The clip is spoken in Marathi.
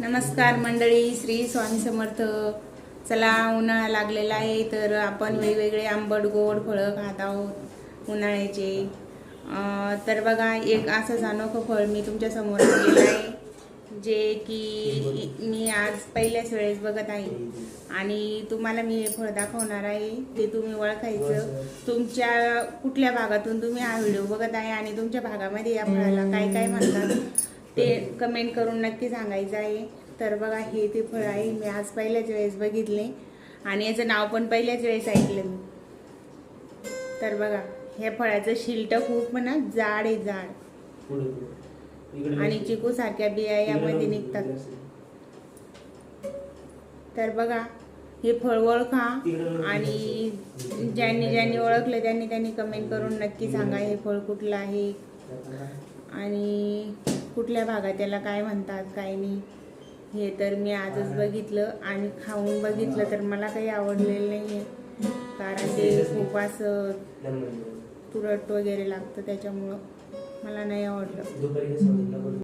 नमस्कार मंडळी श्री स्वामी समर्थ. चला उन्हाळा लागलेला आहे तर आपण वेगवेगळे आंबट गोड फळं खात आहोत उन्हाळ्याचे. तर बघा एक असंच अनोखं फळ मी तुमच्यासमोर आणलेलं आहे जे की मी आज पहिल्याच वेळेस बघत आहे. आणि तुम्हाला मी हे फळ दाखवणार आहे ते तुम्ही ओळखायचं. तुमच्या कुठल्या भागातून तुम्ही हा व्हिडिओ बघत आहे आणि तुमच्या भागामध्ये या फळाला काय काय म्हणतात? ते कमेंट करून नक्की सांगायचं आहे. तर बघा हे ते फळ आहे. मी आज पहिल्याच वेळेस बघितले. आणि याचं नाव पण पहिल्याच वेळेस ऐकलं मी. तर बघा ह्या फळाचं शिल्ट खूप म्हणा जाड आहे जाड. आणि चिकू सारख्या बिया यामध्ये निघतात. तर बघा हे फळ ओळखा. आणि ज्यांनी ज्यांनी ओळखलं त्यांनी त्यांनी कमेंट करून नक्की सांगा हे फळ कुठलं आहे. आणि कुठल्या भागात त्याला काय म्हणतात काय नाही हे तर मी आजच बघितलं आणि खाऊन बघितलं तर मला काही आवडलेलं नाही आहे कारण ते खूप असं तुरट वगैरे लागतं त्याच्यामुळं मला नाही आवडलं.